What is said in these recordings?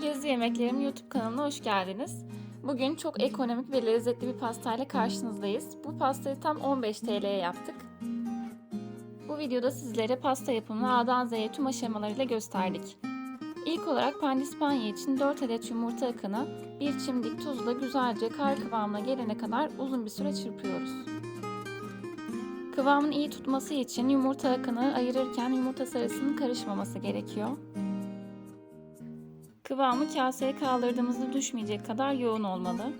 Gezi Yemeklerim YouTube kanalına hoş geldiniz. Bugün çok ekonomik ve lezzetli bir pastayla karşınızdayız. Bu pastayı tam 15 TL'ye yaptık. Bu videoda sizlere pasta yapımını A'dan Z'ye tüm aşamalarıyla gösterdik. İlk olarak pandispanya için 4 adet yumurta akını bir çimdik tuzla güzelce kar kıvamına gelene kadar uzun bir süre çırpıyoruz. Kıvamın iyi tutması için yumurta akını ayırırken yumurta sarısının karışmaması gerekiyor. Kıvamı kaseye kaldırdığımızda düşmeyecek kadar yoğun olmalı.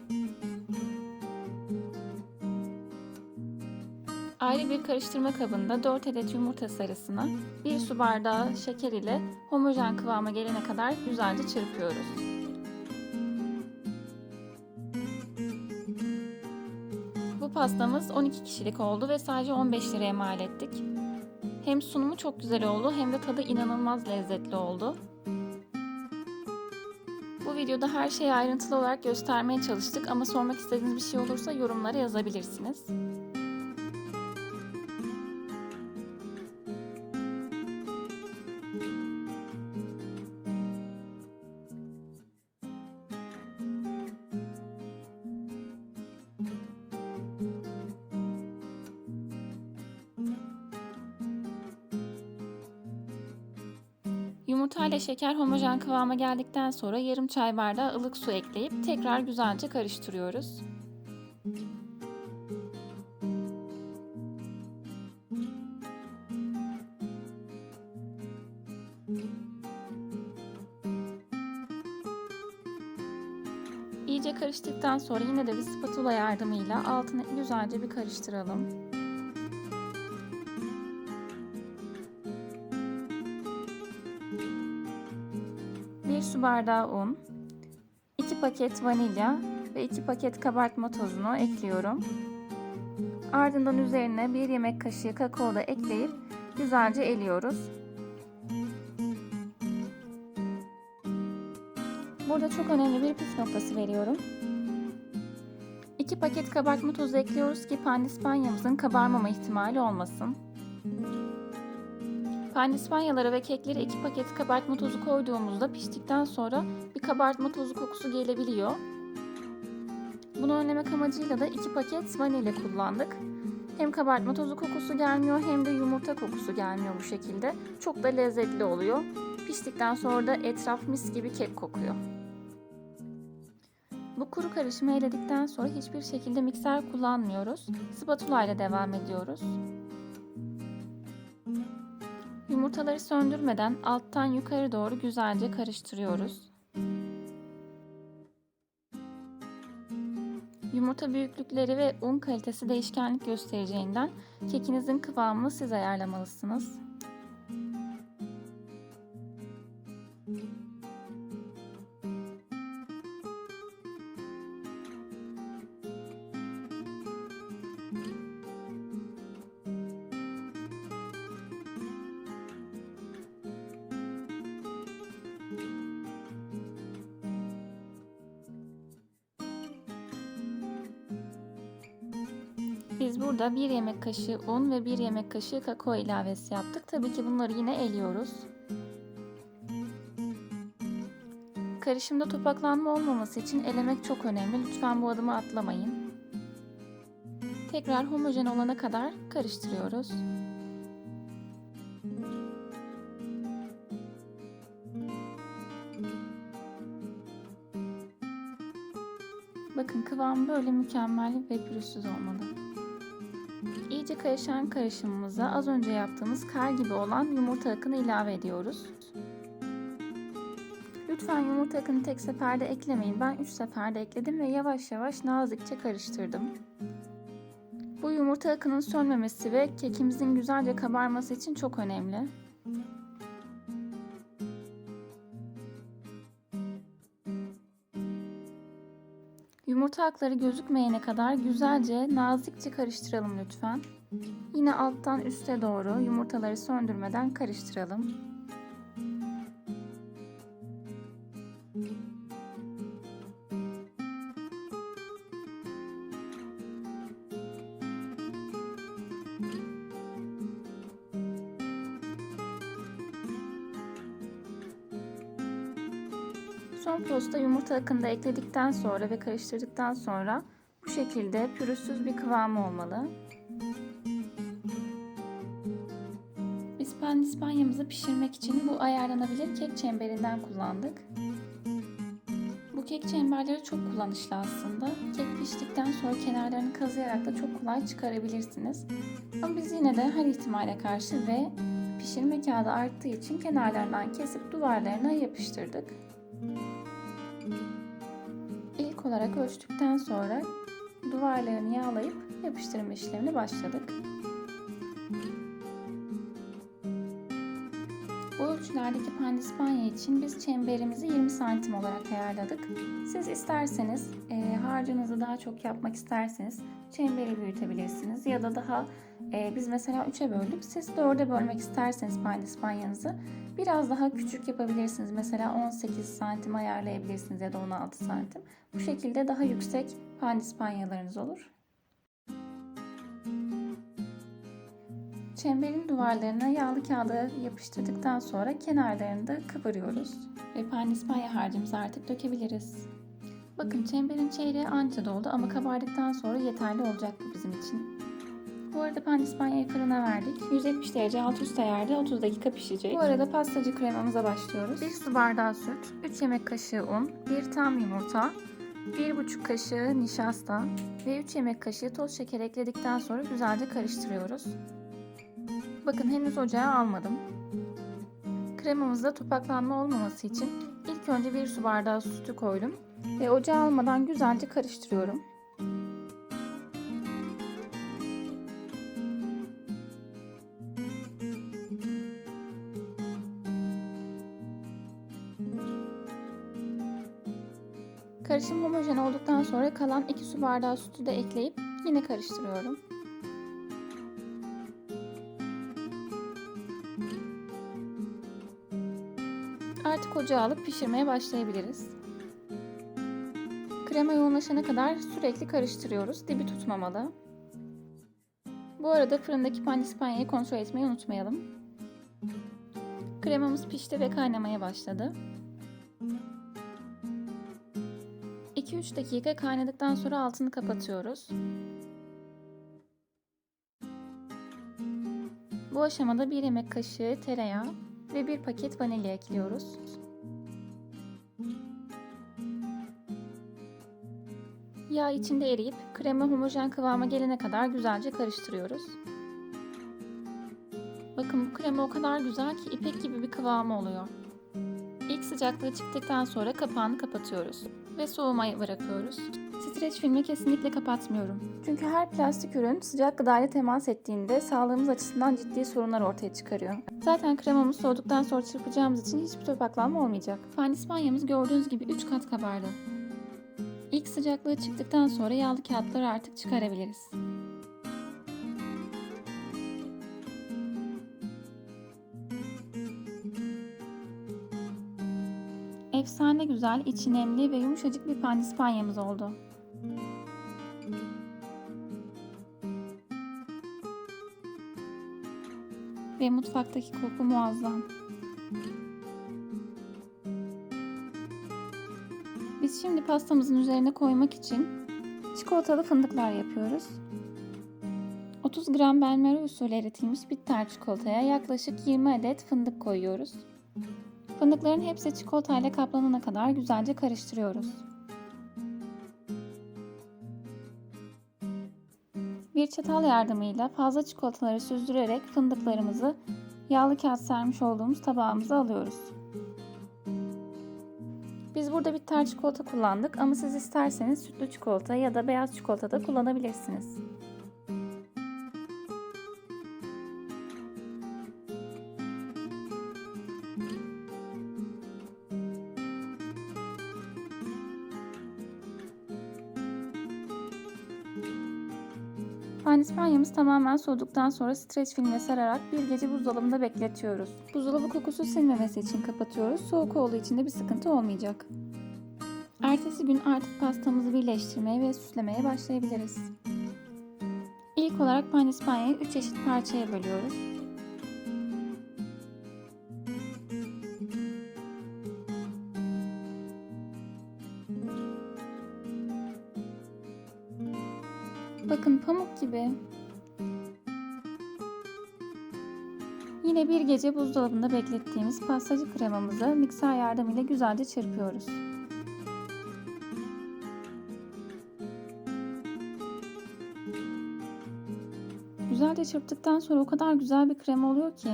Ayrı bir karıştırma kabında 4 adet yumurta sarısını 1 su bardağı şeker ile homojen kıvama gelene kadar güzelce çırpıyoruz. Bu pastamız 12 kişilik oldu ve sadece 15 liraya mal ettik. Hem sunumu çok güzel oldu hem de tadı inanılmaz lezzetli oldu. Bu videoda her şeyi ayrıntılı olarak göstermeye çalıştık ama sormak istediğiniz bir şey olursa yorumlara yazabilirsiniz. Yumurta ile şeker homojen kıvama geldikten sonra yarım çay bardağı ılık su ekleyip tekrar güzelce karıştırıyoruz. İyice karıştıktan sonra yine de bir spatula yardımıyla altını güzelce bir karıştıralım. Su bardağı un, 2 paket vanilya ve 2 paket kabartma tozunu ekliyorum. Ardından üzerine 1 yemek kaşığı kakao da ekleyip güzelce eliyoruz. Burada çok önemli bir püf noktası veriyorum. 2 paket kabartma tozu ekliyoruz ki pandispanyamızın kabarmama ihtimali olmasın. Pandispanyalara ve keklere 2 paket kabartma tozu koyduğumuzda piştikten sonra bir kabartma tozu kokusu gelebiliyor. Bunu önlemek amacıyla da 2 paket vanilya kullandık. Hem kabartma tozu kokusu gelmiyor hem de yumurta kokusu gelmiyor bu şekilde. Çok da lezzetli oluyor. Piştikten sonra da etraf mis gibi kek kokuyor. Bu kuru karışımı eledikten sonra hiçbir şekilde mikser kullanmıyoruz. Spatula ile devam ediyoruz. Yumurtaları söndürmeden alttan yukarı doğru güzelce karıştırıyoruz. Yumurta büyüklükleri ve un kalitesi değişkenlik göstereceğinden kekinizin kıvamını siz ayarlamalısınız. Burada 1 yemek kaşığı un ve 1 yemek kaşığı kakao ilavesi yaptık. Tabii ki bunları yine eliyoruz. Karışımda topaklanma olmaması için elemek çok önemli. Lütfen bu adımı atlamayın. Tekrar homojen olana kadar karıştırıyoruz. Bakın kıvam böyle mükemmel ve pürüzsüz olmalı. İyice karışan karışımımıza az önce yaptığımız kar gibi olan yumurta akını ilave ediyoruz. Lütfen yumurta akını tek seferde eklemeyin. Ben 3 seferde ekledim ve yavaş yavaş nazikçe karıştırdım. Bu yumurta akının sönmemesi ve kekimizin güzelce kabarması için çok önemli. Yumurta akları gözükmeyene kadar güzelce nazikçe karıştıralım lütfen. Yine alttan üste doğru yumurtaları söndürmeden karıştıralım. Son posta yumurta akını da ekledikten sonra ve karıştırdıktan sonra bu şekilde pürüzsüz bir kıvamı olmalı. Biz pandispanyamızı pişirmek için bu ayarlanabilir kek çemberinden kullandık. Bu kek çemberleri çok kullanışlı aslında. Kek piştikten sonra kenarlarını kazıyarak da çok kolay çıkarabilirsiniz. Ama biz yine de her ihtimale karşı ve pişirme kağıdı arttığı için kenarlarından kesip duvarlarına yapıştırdık. İlk olarak ölçtükten sonra duvarlarını yağlayıp yapıştırma işlemine başladık. Bu ölçülerdeki pandispanya için biz çemberimizi 20 santim olarak ayarladık. Siz isterseniz e, harcınızı daha çok yapmak isterseniz çemberi büyütebilirsiniz ya da daha e, biz mesela 3'e böldük. Siz 4'e bölmek isterseniz pandispanyanızı biraz daha küçük yapabilirsiniz. Mesela 18 santim ayarlayabilirsiniz ya da 16 santim. Bu şekilde daha yüksek pandispanyalarınız olur. Çemberin duvarlarına yağlı kağıdı yapıştırdıktan sonra kenarlarını da kıvırıyoruz. Ve pandispanya harcımızı artık dökebiliriz. Bakın çemberin çeyreği anca doldu ama kabardıktan sonra yeterli olacak bu bizim için. Bu arada pandispanyayı fırına verdik. 170 derece alt üst ayarda 30 dakika pişecek. Bu arada pastacı kremamıza başlıyoruz. 1 su bardağı süt, 3 yemek kaşığı un, 1 tam yumurta, 1,5 kaşığı nişasta ve 3 yemek kaşığı toz şeker ekledikten sonra güzelce karıştırıyoruz. Bakın henüz ocağa almadım. Kremamızda topaklanma olmaması için ilk önce 1 su bardağı sütü koydum ve ocağa almadan güzelce karıştırıyorum. Karışım homojen olduktan sonra kalan 2 su bardağı sütü de ekleyip yine karıştırıyorum. Artık ocağa alıp pişirmeye başlayabiliriz. Krema yoğunlaşana kadar sürekli karıştırıyoruz. Dibi tutmamalı. Bu arada fırındaki pandispanyayı kontrol etmeyi unutmayalım. Kremamız pişti ve kaynamaya başladı. 2-3 dakika kaynadıktan sonra altını kapatıyoruz. Bu aşamada 1 yemek kaşığı tereyağı ve 1 paket vanilya ekliyoruz. Yağ içinde eriyip krema homojen kıvama gelene kadar güzelce karıştırıyoruz. Bakın bu krema o kadar güzel ki ipek gibi bir kıvamı oluyor. Sıcaklığı çıktıktan sonra kapağını kapatıyoruz ve soğumaya bırakıyoruz. Streç filmi kesinlikle kapatmıyorum. Çünkü her plastik ürün sıcak gıdayla temas ettiğinde sağlığımız açısından ciddi sorunlar ortaya çıkarıyor. Zaten kremamız soğuduktan sonra çırpacağımız için hiçbir topaklanma olmayacak. Pandispanyamız gördüğünüz gibi 3 kat kabardı. İlk sıcaklığı çıktıktan sonra yağlı kağıtları artık çıkarabiliriz. Efsane güzel, içi nemli ve yumuşacık bir pandispanyamız oldu. Ve mutfaktaki koku muazzam. Biz şimdi pastamızın üzerine koymak için çikolatalı fındıklar yapıyoruz. 30 gram benmari usulü eritilmiş bitter çikolataya yaklaşık 20 adet fındık koyuyoruz. Fındıkların hepsi çikolatayla kaplanana kadar güzelce karıştırıyoruz. Bir çatal yardımıyla fazla çikolataları süzdürerek fındıklarımızı yağlı kağıt sermiş olduğumuz tabağımıza alıyoruz. Biz burada bitter çikolata kullandık ama siz isterseniz sütlü çikolata ya da beyaz çikolata da kullanabilirsiniz. Yemeğimiz tamamen soğuduktan sonra streç filme sararak bir gece buzdolabında bekletiyoruz. Buzdolabı kokusu silmemesi için kapatıyoruz. Soğuk olduğu için de bir sıkıntı olmayacak. Ertesi gün artık pastamızı birleştirmeye ve süslemeye başlayabiliriz. İlk olarak panispanyayı 3 eşit parçaya bölüyoruz. Bakın pamuk gibi. Yine bir gece buzdolabında beklettiğimiz pastacı kremamızı mikser yardımıyla güzelce çırpıyoruz. Güzelce çırptıktan sonra o kadar güzel bir krema oluyor ki.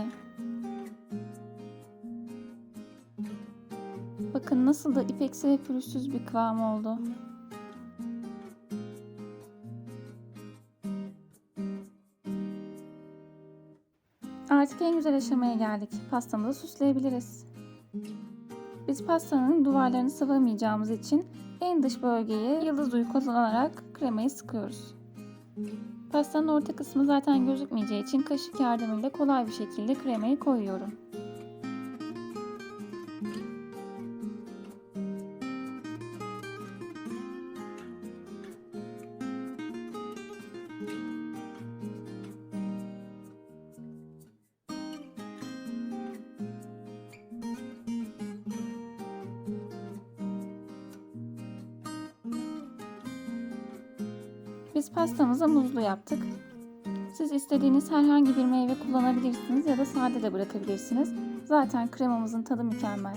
Bakın nasıl da ipeksi ve pürüzsüz bir kıvam oldu. Artık en güzel aşamaya geldik. Pastamızı süsleyebiliriz. Biz pastanın duvarlarını sıvamayacağımız için en dış bölgeye yıldız uyu kullanarak kremayı sıkıyoruz. Pastanın orta kısmı zaten gözükmeyeceği için kaşık yardımıyla kolay bir şekilde kremayı koyuyorum. Biz pastamızı muzlu yaptık. Siz istediğiniz herhangi bir meyve kullanabilirsiniz ya da sade de bırakabilirsiniz. Zaten kremamızın tadı mükemmel.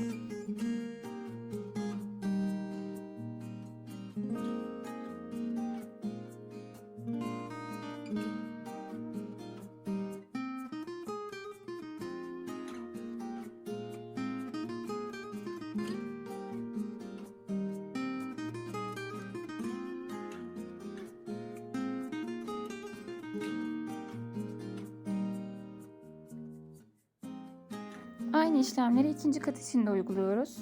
Aynı işlemleri ikinci kat için de uyguluyoruz.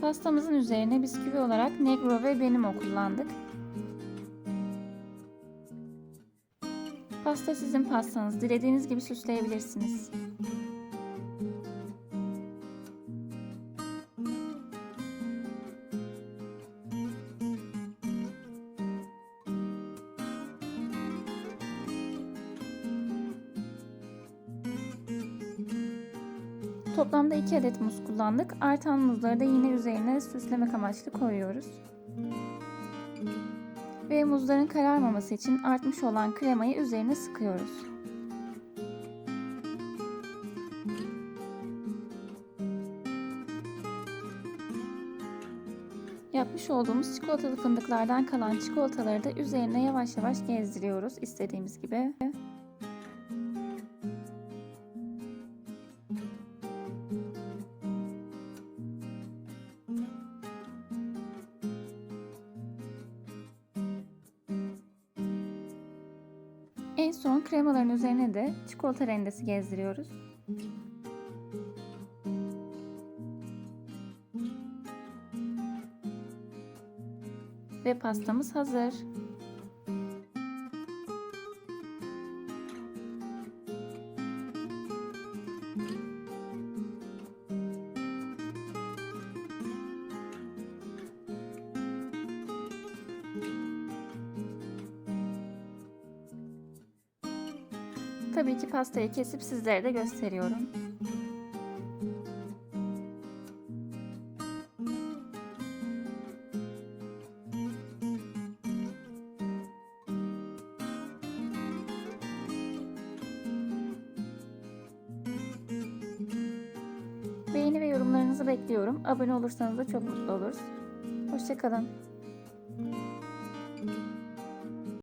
Pastamızın üzerine bisküvi olarak Negro ve Benimo kullandık. Pasta sizin pastanız. Dilediğiniz gibi süsleyebilirsiniz. Toplamda 2 adet muz kullandık. Artan muzları da yine üzerine süslemek amaçlı koyuyoruz. Ve muzların kararmaması için artmış olan kremayı üzerine sıkıyoruz. Yapmış olduğumuz çikolatalı fındıklardan kalan çikolataları da üzerine yavaş yavaş gezdiriyoruz istediğimiz gibi. Kremaların üzerine de çikolata rendesi gezdiriyoruz. Ve pastamız hazır. Tabii ki pastayı kesip sizlere de gösteriyorum. Beğeni ve yorumlarınızı bekliyorum. Abone olursanız da çok mutlu oluruz. Hoşçakalın.